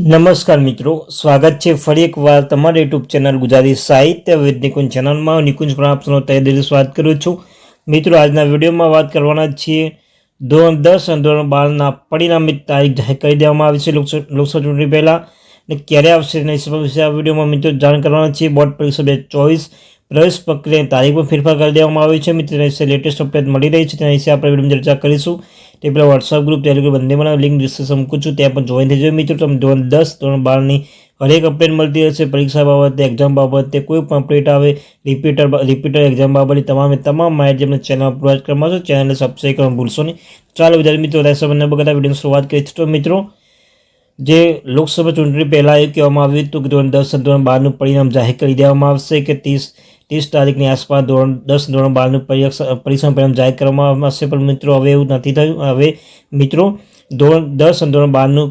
નમસ્કાર મિત્રો, સ્વાગત છે ફરી એકવાર તમારી યુટ્યુબ ચેનલ ગુજરાતી સાહિત્ય વિદ ચેનલમાં. નિકુંજ આપનો તહે દિલથી સ્વાગત કરું છું. મિત્રો, આજના વિડીયોમાં વાત કરવાના છીએ ધોરણ દસ અને ધોરણ બારના પરિણામિત તારીખ જાહેર કરી દેવામાં આવી છે. લોકસભા ચૂંટણી પહેલાં અને ક્યારે આવશે એના વિશે આ વિડીયોમાં મિત્રો જાણ કરવાના છીએ બોર્ડ પરીક્ષા બે ચોવીસ પ્રવેશ પ્રક્રિયાની તારીખમાં ફેરફાર કરી દેવામાં આવી છે. મિત્રો તેના વિશે લેટેસ્ટ અપડેટ મળી રહી છે. તેના વિશે આપણે વિડીયોમાં ચર્ચા કરીશું. તે પહેલાં વોટ્સઅપ ગ્રુપ ટેલિગ્રુપ બંને મને લિંક ડિસ્કશન મૂકું છું. ત્યાં પણ જોઈન થઈ જાય મિત્રો. તમે ધોરણ દસ, ધોરણ બારની હરેક અપડેટ મળતી રહેશે. પરીક્ષા બાબતે એક્ઝામ બાબતે કોઈ પણ અપડેટ આવે રિપીટર રિપીટર એક્ઝામ બાબતે તમામે તમામ માહિતી અમને ચેનલ પ્રોવાઈડ કરવામાં આવશે ચેનલને સબસ્ક્રાઈબ કરવાનું ભૂલશો નહીં. ચાલો વિદ્યાર્થી મિત્રો રહેશે બંને બધા વિડીયોની શરૂઆત કરી તો મિત્રો જે લોકસભા ચૂંટણી પહેલાં એવું કહેવામાં આવ્યું હતું કે ધોરણ દસ અને ધોરણ બારનું પરિણામ જાહેર કરી દેવામાં આવશે કે ત્રીસ ત્રીસ તારીખની આસપાસ ધોરણ દસ ધોરણ બારનું પરીક્ષા પરીક્ષાનું પરિણામ જાહેર કરવામાં આવશે. પણ મિત્રો, હવે એવું નથી થયું. હવે મિત્રો, ધોરણ દસ અને ધોરણ બારનું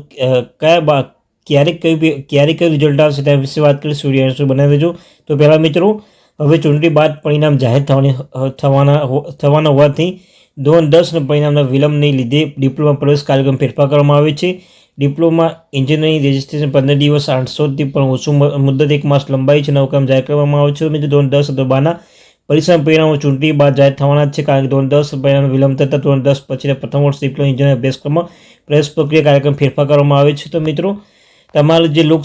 કયા બા ક્યારેક કયું ક્યારે કયું રિઝલ્ટ આવશે તેના વિશે વાત કરી વીડિયો શું બનાવી દેજો. તો પહેલાં મિત્રો, હવે ચૂંટણી બાદ પરિણામ જાહેર થવાની થવાના થવાના હોવાથી ધોરણ દસના પરિણામના વિલંબને લીધે ડિપ્લોમા પ્રવેશ કાર્યક્રમ ફેરફાર કરવામાં આવે છે. ડિપ્લોમા એન્જિનિયરિંગ રજિસ્ટ્રેશન પંદર દિવસ આઠસોથી પણ ઓછું મુદ્દત એક માસ લંબાઈ છે. નવકામ જાહેર કરવામાં આવે છે. મિત્રો, ધોરણ દસ બારના પરીક્ષાના પરિણામો ચૂંટણી બાદ જાહેર થવાના છે, કારણ કે ધોરણ દસ પરિણામ વિલંબ થતાં ધોરણ દસ પછી પ્રથમ વર્ષ ડિપ્લોમા એન્જિનિયર અભ્યાસક્રમમાં પ્રવેશ પ્રક્રિયા કાર્યક્રમ ફેરફાર કરવામાં આવે છે. તો મિત્રો, તમારું જે લોક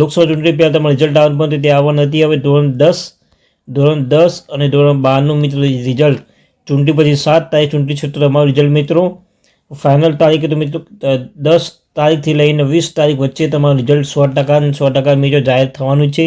લોકસભા ચૂંટણી પહેલાં તમારું રિઝલ્ટ આવવાનું પણ તે આવવા નથી. હવે ધોરણ દસ ધોરણ દસ અને ધોરણ બારનું મિત્રો રિઝલ્ટ ચૂંટણી પછી સાત તારીખ ચૂંટણી તમારું રિઝલ્ટ મિત્રો ફાઇનલ તારીખે તો મિત્રો દસ તારીખથી લઈને વીસ તારીખ વચ્ચે તમારું રિઝલ્ટ સો ટકા સો ટકા મિત્રો જાહેર થવાનું છે.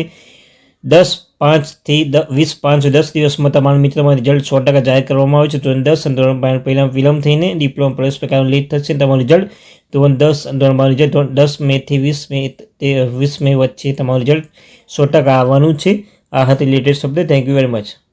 દસ પાંચથી વીસ પાંચ દસ દિવસમાં તમારા તમારું રિઝલ્ટ સો ટકા જાહેર કરવામાં આવે છે. ધોરણ દસ અને ધોરણ બાર પહેલાં વિલંબ થઈને ડિપ્લોમા પ્રવેશ પ્રકારનું લેટ થશે તમારું રિઝલ્ટ ધોરણ દસ અને ધોરણ બાર રિઝલ્ટ ધોરણ દસ મેથી વીસ મે તે, વીસ મે વચ્ચે તમારું રિઝલ્ટ સો ટકા આવવાનું છે. આ હતી latest update thank you very much